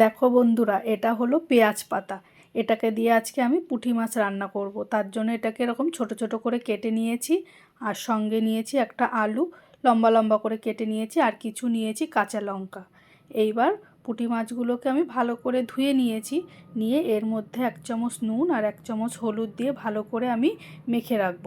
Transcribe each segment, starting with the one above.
দেখো বন্ধুরা, এটা হলো পেঁয়াজ পাতা। এটাকে দিয়ে আজকে আমি পুঁটি মাছ রান্না করব। তার জন্য এটাকে এরকম ছোট ছোট করে কেটে নিয়েছি, আর সঙ্গে নিয়েছি একটা আলু, লম্বা লম্বা করে কেটে নিয়েছি, আর কিছু নিয়েছি কাঁচা লঙ্কা। এইবার পুঁটি মাছগুলোকে আমি ভালো করে ধুয়ে নিয়েছি, নিয়ে এর মধ্যে এক চামচ নুন আর এক চামচ হলুদ দিয়ে ভালো করে আমি মেখে রাখব।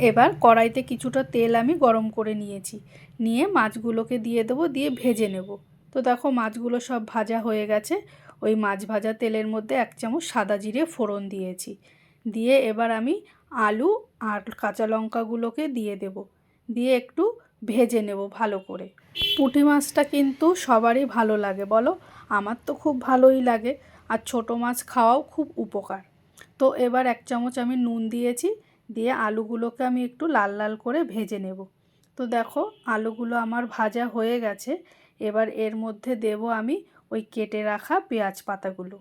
এবার কড়াইতে কিছুটা তেল আমি গরম করে নিয়েছি। নিয়ে মাছগুলোকে দিয়ে দেবো, দিয়ে ভেজে নেব। তো দেখো মাছগুলো সব ভাজা হয়ে গেছে। ওই মাছ ভাজা তেলের মধ্যে এক চামচ সাদা জিরে ফোড়ন দিয়েছি। দিয়ে এবার আমি আলু আর কাঁচা লঙ্কাগুলোকে দিয়ে দেব। দিয়ে একটু ভেজে নেব ভালো করে। পুঁটি মাছটা কিন্তু সবারই ভালো লাগে বলো? আমার তো খুব ভালোই লাগে। আর ছোটো মাছ খাওয়াও খুব উপকার। তো এবার এক চামচ আমি নুন দিয়েছি। দিয়ে আলুগুলোকে আমি একটু লাল লাল করে ভেজে নেব। তো দেখো আলুগুলো আমার ভাজা হয়ে গেছে। এবার এর মধ্যে দেব আমি ওই কেটে রাখা পেঁয়াজ পাতাগুলো।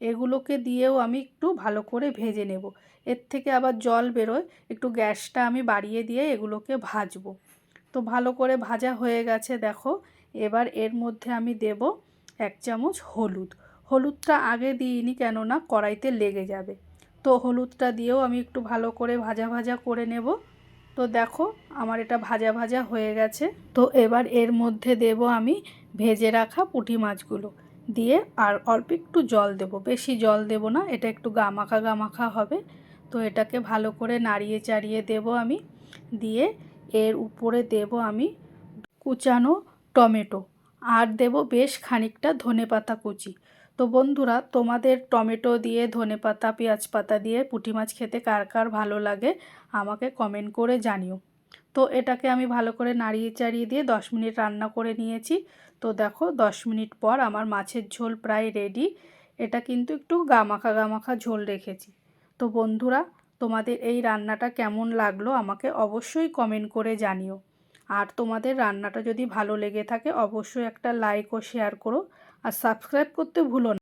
এগুলোকে দিয়েও আমি একটু ভালো করে ভেজে নেব। এর থেকে আবার জল বেরোয়, একটু গ্যাসটা আমি বাড়িয়ে দিয়ে এগুলোকে ভাজবো। তো ভালো করে ভাজা হয়ে গেছে, দেখো। এবার এর মধ্যে আমি দেব এক চামচ হলুদ। হলুদটা আগে দিইনি কেননা কড়াইতে লেগে যাবে। তো হলুদটা দিয়েও আমি একটু ভালো করে ভাজা ভাজা করে নেব। তো দেখো, আমার এটা ভাজা ভাজা হয়ে গেছে। তো এবার এর মধ্যে দেব আমি ভেজে রাখা পুঁটি মাছগুলো। দিয়ে আর অল্প একটু জল দেব। বেশি জল দেব না, এটা একটু গামাখা গামাখা হবে। তো এটাকে ভালো করে নাড়িয়ে চাড়িয়ে দেব আমি। দিয়ে এর উপরে দেব আমি কুচানো টমেটো। আর দেব বেশ খানিকটা ধনে পাতা কুচি। তো বন্ধুরা, তোমাদের টমেটো দিয়ে ধনে পাতা, পেঁয়াজ পাতা দিয়ে পুঁটি মাছ খেতে কার কার ভালো লাগে আমাকে কমেন্ট করে জানিও। তো এটাকে আমি ভালো করে নাড়িয়ে চাড়িয়ে দিয়ে দশ মিনিট রান্না করে নিয়েছি। তো দেখো, দশ মিনিট পর আমার মাছের ঝোল প্রায় রেডি এটা কিন্তু একটু গামাখা গামাখা ঝোল রেখেছি। তো বন্ধুরা, তোমাদের এই রান্নাটা কেমন লাগল আমাকে অবশ্যই কমেন্ট করে জানিও। আর তোমাদের রান্নাটা যদি ভালো লেগে থাকে, অবশ্যই একটা লাইক ও শেয়ার করো। আর সাবস্ক্রাইব করতে ভুলো না।